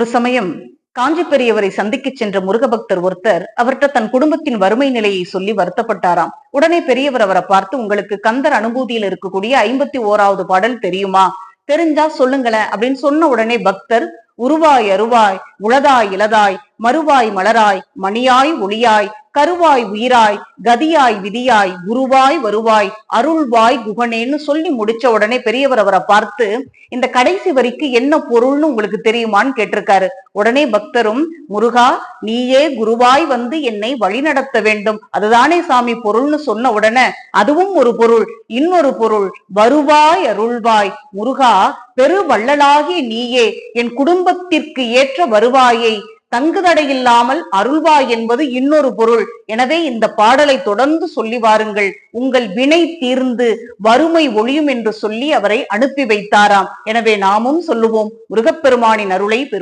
ஒரு சமயம் காஞ்சி பெரியவரை சந்திக்க சென்ற முருக பக்தர் ஒருத்தர் அவர்கிட்ட தன் குடும்பத்தின் வறுமை நிலையை சொல்லி வருத்தப்பட்டாராம். உடனே பெரியவர் அவரை பார்த்து உங்களுக்கு கந்தர் அனுபூதியில் இருக்கக்கூடிய ஐம்பத்தி ஓராவது பாடல் தெரியுமா? தெரிஞ்சா சொல்லுங்களேன் அப்படின்னு சொன்ன உடனே பக்தர் உருவாய் அருவாய் உளதாய் இளதாய் மறுவாய் மலராய் மணியாய் ஒளியாய் கருவாய் உயிராய் கதியாய் விதியாய் குருவாய் வருவாய் அருள்வாய் குகனேன்னு சொல்லி முடிச்ச உடனே பெரியவர் அவரை பார்த்து இந்த கடைசி வரிக்கு என்ன பொருள்னு உங்களுக்கு தெரியுமான்னு கேட்டிருக்காரு. உடனே பக்தரும் முருகா நீயே குருவாய் வந்து என்னை வழிநடத்த வேண்டும். அதுதானே சாமி பொருள்னு சொன்ன உடனே அதுவும் ஒரு பொருள் இன்னொரு பொருள் வருவாய் அருள்வாய். முருகா பெரு வள்ளலாகி நீயே என் குடும்பத்திற்கு ஏற்ற வருவாயை தங்குதடையில்லாமல் அருள்வாய் என்பது இன்னொரு பொருள். எனவே இந்த பாடலை தொடர்ந்து சொல்லி வாருங்கள். உங்கள் வினை தீர்ந்து வறுமை ஒழியும் என்று சொல்லி அவரை அனுப்பி வைத்தாராம். எனவே நாமும் சொல்லுவோம் முருகப்பெருமானின் அருளை பெறும்